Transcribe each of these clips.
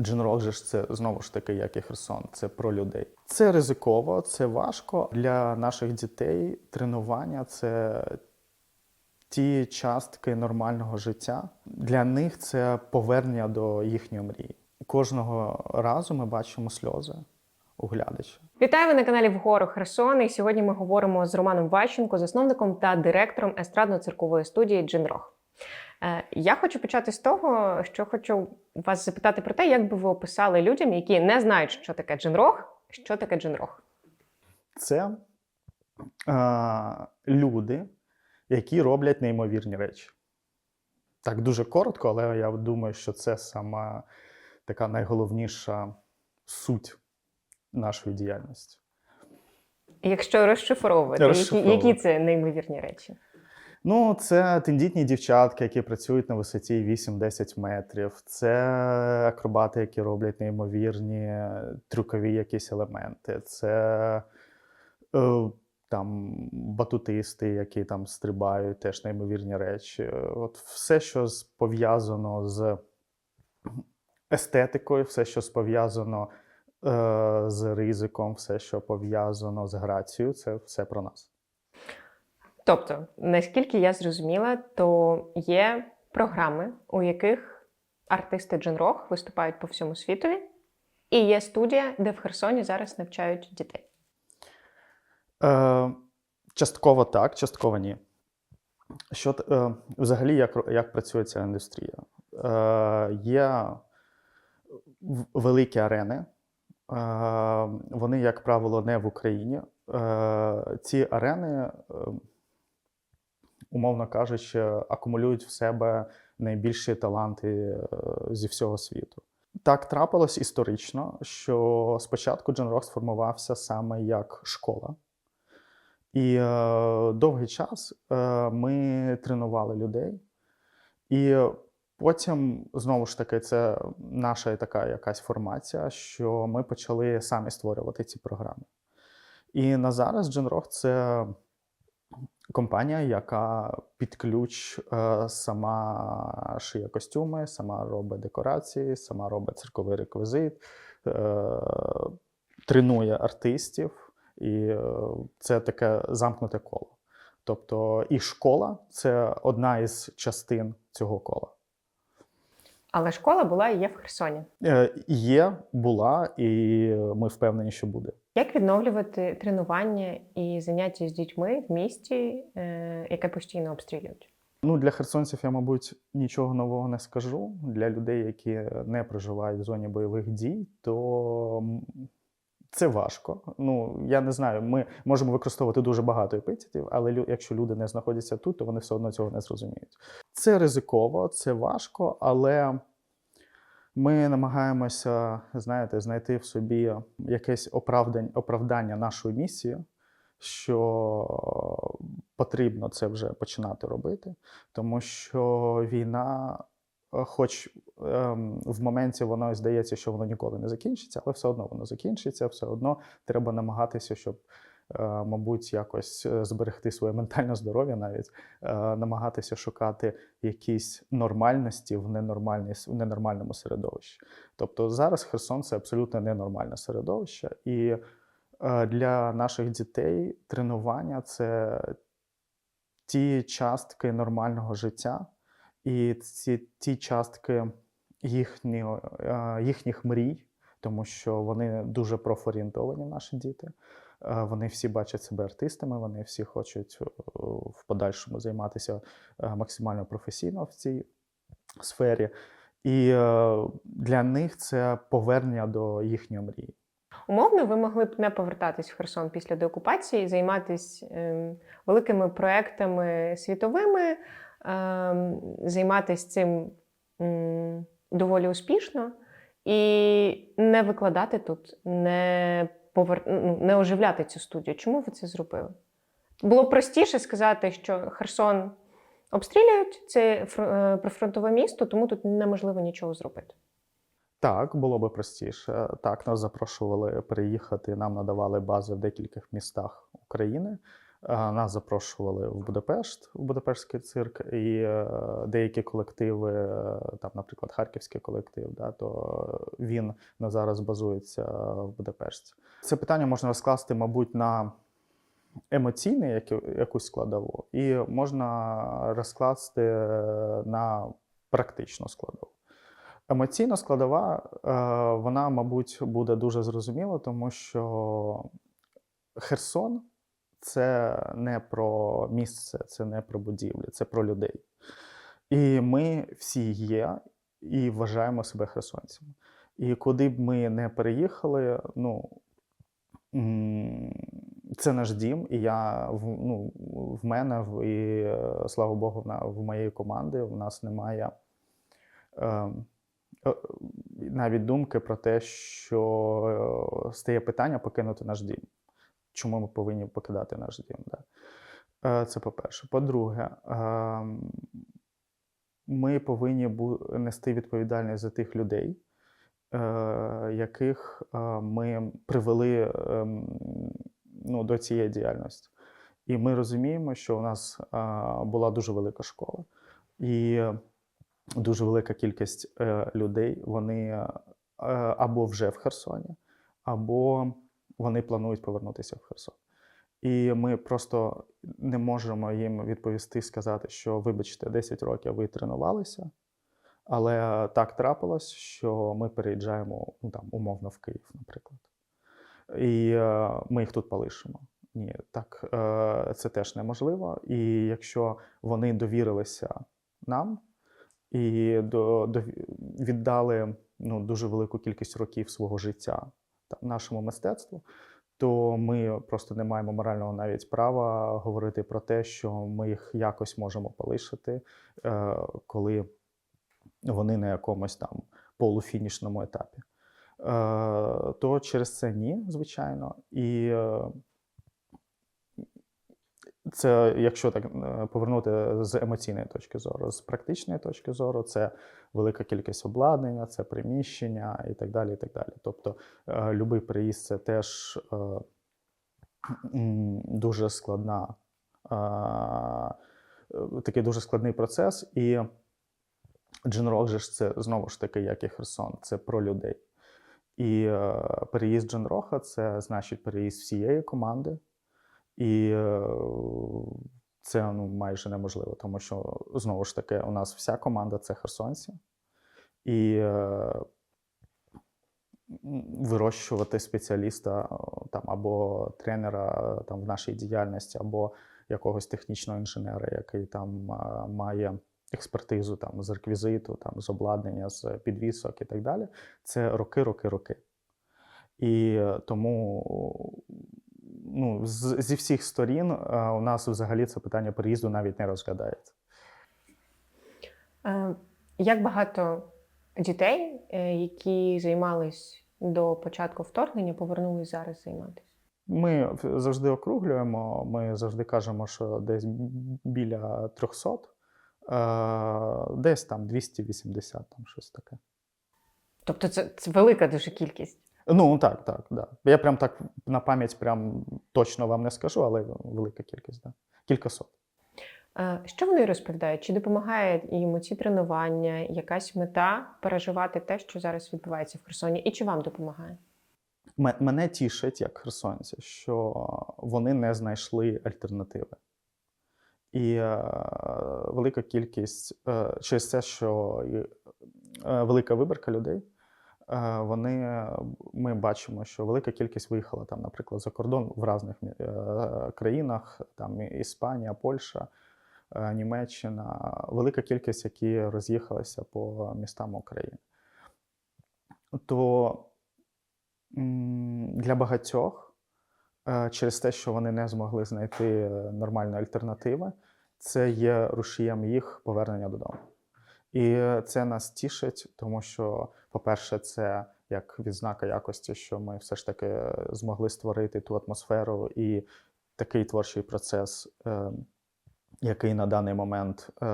Джинрок же ж це знову ж таки, як і Херсон, це про людей. Це ризиково, це важко для наших дітей. Тренування це ті частки нормального життя. Для них це повернення до їхньої мрії. Кожного разу ми бачимо сльози у глядача. Вітаю ви на каналі Вгору Херсон. І сьогодні ми говоримо з Романом Ващенко, засновником та директором естрадно-циркової студії Джинрох. Е, Я хочу почати з того, що хочу вас запитати про те, як би ви описали людям, які не знають, що таке джинрох, що таке джинрох. Це е, люди, які роблять неймовірні речі. Так, дуже коротко, але я думаю, що це сама така найголовніша суть нашої діяльності. Якщо розшифровувати, які, Розшифровувати. які це неймовірні речі? Ну, це тендітні дівчатки, які працюють на висоті 8-10 метрів. Це акробати, які роблять неймовірні трюкові якісь елементи. Це е, там батутисти, які там стрибають, теж неймовірні речі. От все, що пов'язано з естетикою, все, що пов'язано е, з ризиком, все, що пов'язано з грацією, це все про нас. Тобто, наскільки я зрозуміла, то є програми, у яких артисти джинрох виступають по всьому світові, і є студія, де в Херсоні зараз навчають дітей. Е, частково так, частково ні. Що, е, взагалі, як, як працює ця індустрія? Е, є великі арени, е, вони, як правило, не в Україні. Е, ці арени, е, умовно кажучи, акумулюють в себе найбільші таланти е, зі всього світу. Так трапилось історично, що спочатку Джен Рок сформувався саме як школа. І е, довгий час е, ми тренували людей. І потім, знову ж таки, це наша така якась формація, що ми почали самі створювати ці програми. І на зараз GenRock – це компанія, яка під ключ е, сама шиє костюми, сама робить декорації, сама робить цирковий реквізит, е, тренує артистів. І е, це таке замкнуте коло. Тобто і школа це одна із частин цього кола. Але школа була і є в Херсоні. Є, була, і ми впевнені, що буде. Як відновлювати тренування і заняття з дітьми в місті, е, яке постійно обстрілюють? Ну, для херсонців я, мабуть, нічого нового не скажу. Для людей, які не проживають в зоні бойових дій, то це важко. Ну, я не знаю, ми можемо використовувати дуже багато епітетів, але якщо люди не знаходяться тут, то вони все одно цього не зрозуміють. Це ризиково, це важко, але ми намагаємося, знаєте, знайти в собі якесь оправдання, оправдання нашої місії, що потрібно це вже починати робити, тому що війна, е, хоч ем, в моменті воно здається, що воно ніколи не закінчиться, але все одно воно закінчиться, все одно треба намагатися, щоб. Е, Мабуть, якось е, зберегти своє ментальне здоров'я, навіть е, намагатися шукати якісь нормальності в, в ненормальному середовищі. Тобто зараз Херсон це абсолютно ненормальне середовище, і для наших дітей тренування це ті частки нормального життя, і ці ті частки їхні, їхніх мрій, тому що вони дуже профорієнтовані, наші діти. Е, Вони всі бачать себе артистами, вони всі хочуть е, в подальшому займатися е, максимально професійно в цій сфері. І для них це повернення до їхньої мрії. Умовно, ви могли б не повертатись в Херсон після деокупації, займатися ем, великими проектами світовими, ем, займатися цим доволі успішно і не викладати тут, не, повер... ну, не оживляти цю студію. Чому ви це зробили? Було простіше сказати, що Херсон обстрілюють, це е, прифронтове місто, тому тут неможливо нічого зробити. Так, було би простіше. Так, нас запрошували переїхати, нам надавали бази в декількох містах України. Е, Нас запрошували в Будапешт, в Будапештський цирк, і е, деякі колективи, е, там, наприклад, харківський колектив, да, то він на зараз базується в Будапешті. Це питання можна розкласти, мабуть, на емоційну яку- якусь складову, і можна розкласти на практичну складову. Емоційна складова, вона, мабуть, буде дуже зрозуміла, тому що Херсон це не про місце, це не про будівлі, це про людей. І ми всі є і вважаємо себе херсонцями. І куди б ми не переїхали, ну це наш дім, і я ну, в мене, і е, слава Богу, в, моєї команди в нас немає е, е, навіть думки про те, що е, стає питання покинути наш дім. Чому ми повинні покидати наш дім? Да? Е, Це по-перше. По-друге, ем, ми повинні нести відповідальність за тих людей, е, яких е, ми привели ем, ну, до цієї діяльності. І ми розуміємо, що у нас була дуже велика школа, і дуже велика кількість людей, вони або вже в Херсоні, або вони планують повернутися в Херсон. І ми просто не можемо їм відповісти, сказати, що вибачте, 10 років ви тренувалися, але так трапилось, що ми переїжджаємо ну, там, умовно в Київ, наприклад. І е, ми їх тут полишимо. Ні, так е, це теж неможливо. І якщо вони довірилися нам і до, до, віддали ну, дуже велику кількість років свого життя нашому мистецтву, то ми просто не маємо морального навіть права говорити про те, що ми їх якось можемо полишити, е, коли вони на якомусь там полуфінішному етапі. Е, То через це ні, звичайно. І е, це, якщо так е, повернути з емоційної точки зору, з практичної точки зору, це велика кількість обладнання, це приміщення і так далі. І так далі. Тобто, е, любий приїзд це теж е, дуже складна, такий дуже складний процес. І Дженрок же ж це знову ж таки, як і Херсон, це про людей. І переїзд Дженроха це значить переїзд всієї команди. І е, це ну, майже неможливо, тому що знову ж таки у нас вся команда це херсонці. І е, вирощувати спеціаліста там, або тренера там, в нашій діяльності, або якогось технічного інженера, який там е, має експертизу там, з реквізиту, там, з обладнання, з підвісок і так далі. Це роки, роки, роки. І тому ну, з, зі всіх сторін е, у нас взагалі це питання переїзду навіть не розглядається. Е, Як багато дітей, е, які займались до початку вторгнення, повернулись зараз займатися? Ми завжди округлюємо, ми завжди кажемо, що десь біля 300, е, десь там 280, там щось таке. Тобто це, це велика дуже кількість. Ну, так, так, да. Я прям так на пам'ять прям точно вам не скажу, але велика кількість, да. Кількасот. Е, Що вони розповідають? Чи допомагає їм ці тренування, якась мета переживати те, що зараз відбувається в Херсоні, і чи вам допомагає? Мене тішить, як херсонця, що вони не знайшли альтернативи. І е, велика кількість е, через те, що е, велика вибірка людей, вони, ми бачимо, що велика кількість виїхала там, наприклад, за кордон в різних е, країнах, там Іспанія, Польща, е, Німеччина, велика кількість, які роз'їхалися по містам України. То для багатьох е, через те, що вони не змогли знайти е, нормальної альтернативи, це є рушієм їх повернення додому. І це нас тішить, тому що, по-перше, це як відзнака якості, що ми все ж таки е, змогли створити ту атмосферу і такий творчий процес, е, який на даний момент е,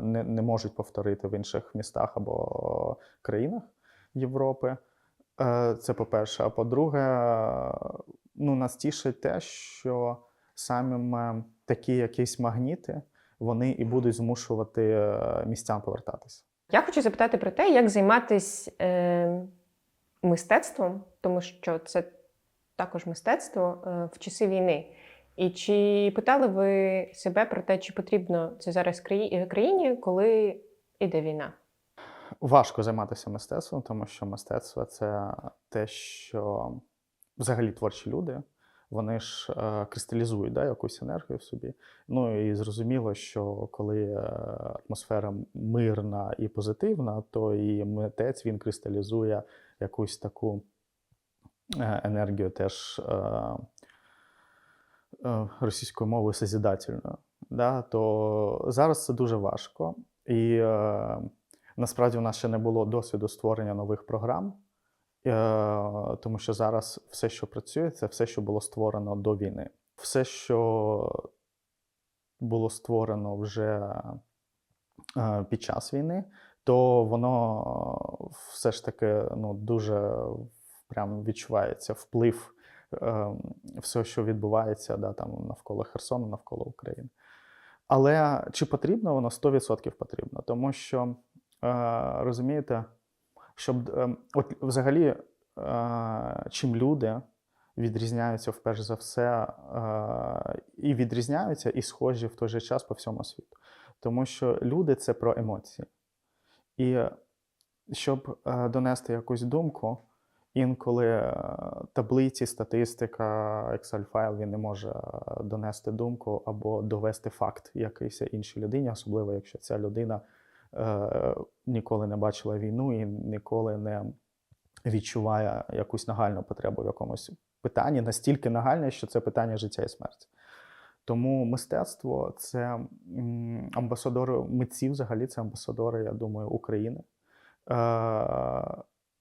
не, не можуть повторити в інших містах або країнах Європи. Це по-перше. А по-друге, ну, нас тішить те, що саме такі якісь магніти вони і будуть змушувати е, містян повертатися. Я хочу запитати про те, як займатися е, мистецтвом, тому що це також мистецтво е, в часи війни. І чи питали ви себе про те, чи потрібно це зараз е, країні, коли йде війна? Важко займатися мистецтвом, тому що мистецтво це те, що взагалі творчі люди. Вони ж е, кристалізують да, якусь енергію в собі. Ну і зрозуміло, що коли е, атмосфера мирна і позитивна, то і митець він кристалізує якусь таку е, енергію теж е, е, російською мовою созідательною. Да? То зараз це дуже важко. І е, насправді у нас ще не було досвіду створення нових програм. Е, тому що зараз все, що працює, це все, що було створено до війни. Все, що було створено вже е, під час війни, то воно все ж таки ну, дуже прям відчувається вплив е, всього, що відбувається да, там, навколо Херсону, навколо України. Але чи потрібно воно 100% потрібно, тому що розумієте, щоб е, от взагалі, е, чим люди відрізняються вперш за все, е, і відрізняються, і схожі в той же час по всьому світу. Тому що люди це про емоції. І щоб е, донести якусь думку, інколи таблиці, статистика, Excel-файл він не може донести думку або довести факт якийсь іншій людині, особливо якщо ця людина е, ніколи не бачила війну і ніколи не відчуває якусь нагальну потребу в якомусь питанні, настільки нагальне, що це питання життя і смерті. Тому мистецтво це амбасадори митці, взагалі це амбасадори, я думаю, України. Е,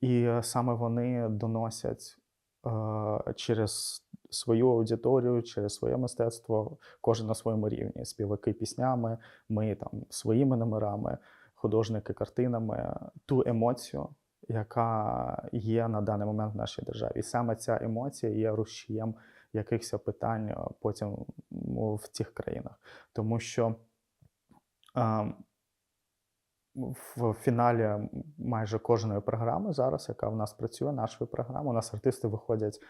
і саме вони доносять е, через свою аудиторію, через своє мистецтво, кожен на своєму рівні. Співаки піснями, ми там своїми номерами, художники картинами, ту емоцію, яка є на даний момент в нашій державі. І саме ця емоція є рушієм якихось питань е, потім в цих країнах. Тому що е, в фіналі майже кожної програми зараз, яка в нас працює, нашої програми, у нас артисти виходять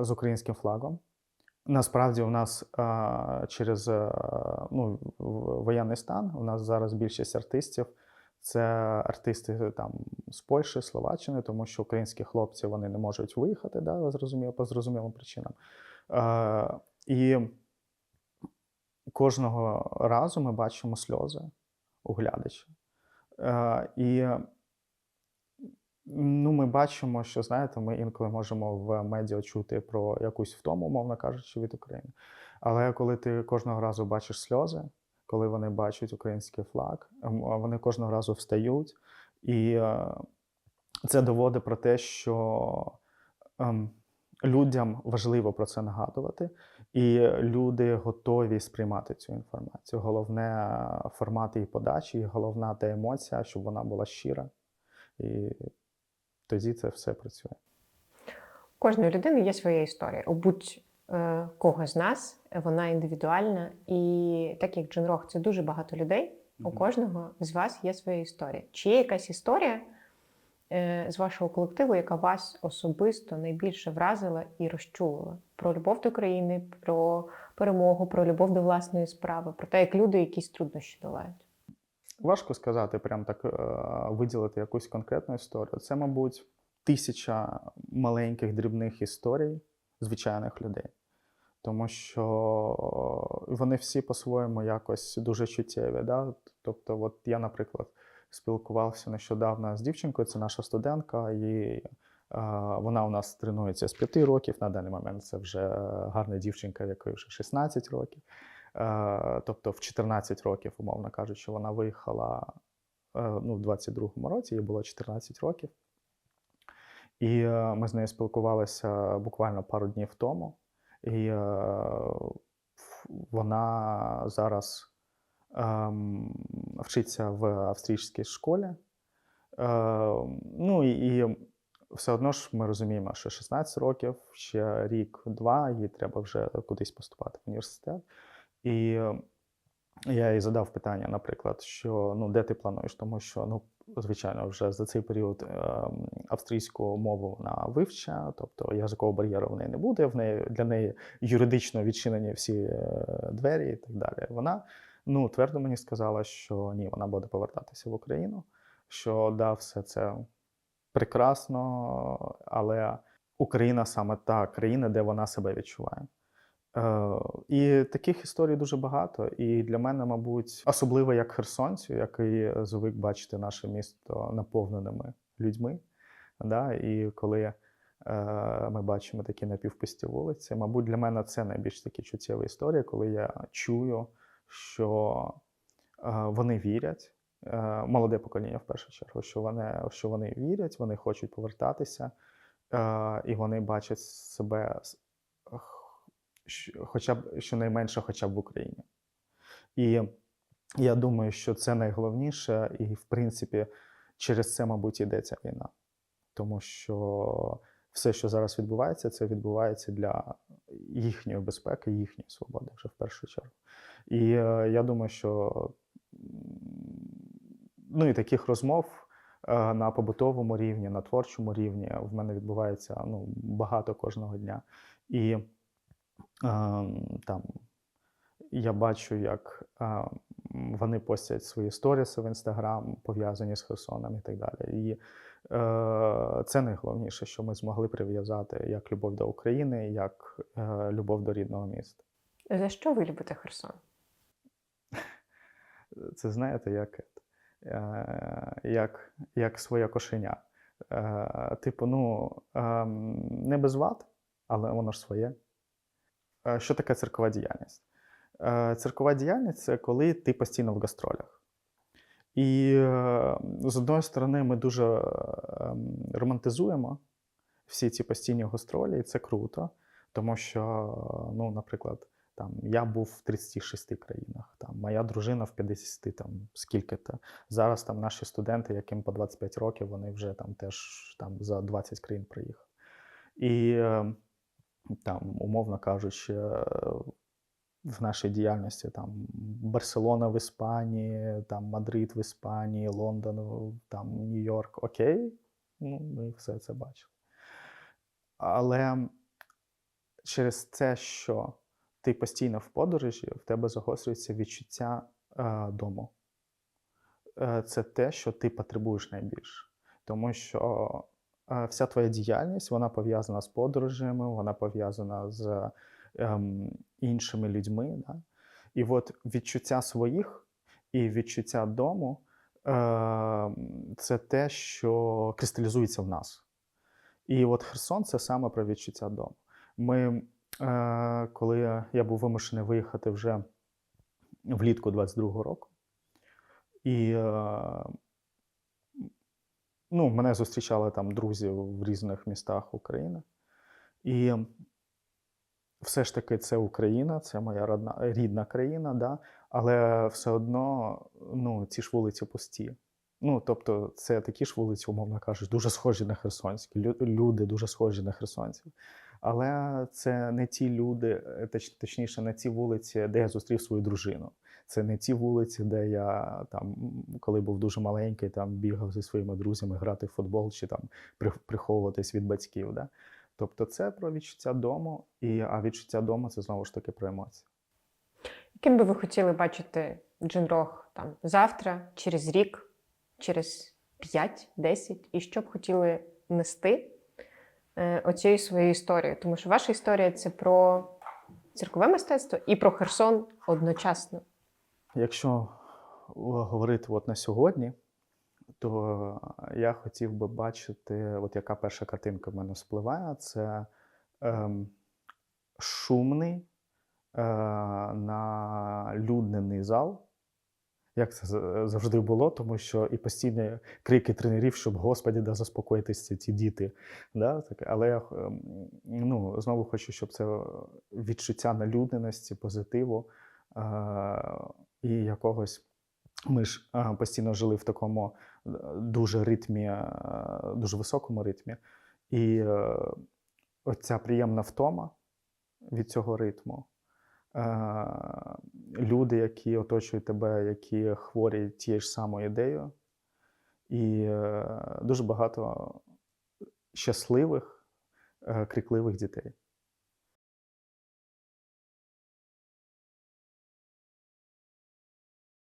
з українським флагом. Насправді, у нас е, через е, ну, воєнний стан у нас зараз більшість артистів це артисти там з Польщі, Словаччини, тому що українські хлопці вони не можуть виїхати, да, зрозуміло, по зрозумілим причинам. Е, і кожного разу ми бачимо сльози у глядача. Е, і ну, ми бачимо, що знаєте, ми інколи можемо в медіа чути про якусь втому, умовно кажучи, від України. Але коли ти кожного разу бачиш сльози, коли вони бачать український флаг, вони кожного разу встають. І е, це доводить про те, що ем, людям важливо про це нагадувати, і люди готові сприймати цю інформацію. Головне е, формат її подачі, і головна та емоція, щоб вона була щира. І тоді це все працює. У кожної людини є своя історія. У будь-кого з нас вона індивідуальна. І так як Джин Рох це дуже багато людей, у кожного з вас є своя історія. Чи є якась історія е, з вашого колективу, яка вас особисто найбільше вразила і розчулила? Про любов до країни, про перемогу, про любов до власної справи, про те, як люди якісь труднощі долають. Важко сказати, прям так е, виділити якусь конкретну історію. Це, мабуть, тисяча маленьких дрібних історій звичайних людей. Тому що вони всі по-своєму якось дуже чуттєві. Да? Тобто, от я, наприклад, спілкувався нещодавно з дівчинкою, це наша студентка, і е, вона у нас тренується з 5 років. На даний момент це вже гарна дівчинка, якій вже 16 років. Е, Тобто в 14 років, умовно кажучи, вона виїхала е, ну, в 22-му році, їй було 14 років. І е, ми з нею спілкувалися буквально пару днів тому. І вона зараз ем, вчиться в австрійській школі. Ну і все одно ж ми розуміємо, що 16 років, ще рік-два, їй треба вже кудись поступати в університет. І е, я їй задав питання, наприклад, що ну, де ти плануєш? Тому що, ну, звичайно, вже за цей період е, австрійську мову вона вивчає, тобто язикового бар'єру в неї не буде, в неї для неї юридично відчинені всі е, двері і так далі. Вона ну, твердо мені сказала, що ні, вона буде повертатися в Україну, що да, все це прекрасно, але Україна саме та країна, де вона себе відчуває. Е, і таких історій дуже багато. І для мене, мабуть, особливо як херсонцю, який звик бачити наше місто наповненими людьми. Да? І коли е, ми бачимо такі напівпусті вулиці, мабуть, для мене це найбільш такі чуттєві історії, коли я чую, що е, вони вірять. Молоде покоління в першу чергу, що вони, що вони вірять, вони хочуть повертатися, і вони бачать себе хоча б щонайменше, хоча б в Україні. І я думаю, що це найголовніше, і, в принципі, через це, мабуть, йдеться війна. Тому що все, що зараз відбувається, це відбувається для їхньої безпеки, їхньої свободи вже в першу чергу. І е, я думаю, що ну, і таких розмов е, на побутовому рівні, на творчому рівні в мене відбувається ну, багато кожного дня. І там я бачу, як вони постять свої сторіси в інстаграм, пов'язані з Херсоном і так далі. І е, це найголовніше, що ми змогли прив'язати як любов до України, як е, любов до рідного міста. За що ви любите Херсон? Це знаєте, як, е, як, як своє кошеня. Типу, ну, е, не без вад, але воно ж своє. Е, Що таке циркова діяльність? Е, Циркова діяльність це коли ти постійно в гастролях. І е, з одної сторони, ми дуже ем, романтизуємо всі ці постійні гастролі, і це круто, тому що, ну, наприклад, там я був в 36 країнах, там моя дружина в 50, там скільки-то. Зараз там наші студенти, яким по 25 років, вони вже там теж там за 20 країн приїхали. І там, умовно кажучи, е, в нашій діяльності там Барселона в Іспанії, там Мадрид в Іспанії, Лондон, там Нью-Йорк. Окей, ну, ми все це бачили. Але через це, що ти постійно в подорожі, в тебе загострюється відчуття е, дому. Е, це те, що ти потребуєш найбільше. Тому що вся твоя діяльність вона пов'язана з подорожами, вона пов'язана з ем, іншими людьми. Да? І от відчуття своїх і відчуття дому е, це те, що кристалізується в нас. І от Херсон це саме про відчуття дому. Ми, е, коли я був вимушений виїхати вже влітку 22-го року, і е, ну, мене зустрічали там друзі в різних містах України. І все ж таки це Україна, це моя родна, рідна країна, да? але все одно ну, ці ж вулиці пусті. Ну, тобто, це такі ж вулиці, умовно кажучи, дуже схожі на херсонські. Люди дуже схожі на херсонців. Але це не ті люди, е, точніше, не ті вулиці, де я зустрів свою дружину. Це не ті вулиці, де я там, коли був дуже маленький, там бігав зі своїми друзями грати в футбол чи там приховуватись від батьків. Да? Тобто, це про відчуття дому, і, а відчуття дому це знову ж таки про емоції. Яким би ви хотіли бачити Джинрог там завтра, через рік, через 5, 10, і що б хотіли нести е, оцією своєю історією? Тому що ваша історія це про циркове мистецтво і про Херсон одночасно. Якщо говорити от на сьогодні, то я хотів би бачити, от яка перша картинка в мене спливає, це ем, шумний, е, налюднений зал. Як це завжди було, тому що і постійні крики тренерів, щоб Господі да заспокоїтися ці діти. Да? Але я ем, ну, знову хочу, щоб це відчуття налюдненості, позитиву е, і якогось. Ми ж постійно жили в такому е, дуже ритмі, е, дуже високому ритмі. І е, оця приємна втома від цього ритму. Люди, які оточують тебе, які хворі тією ж самою ідеєю, і дуже багато щасливих, крикливих дітей.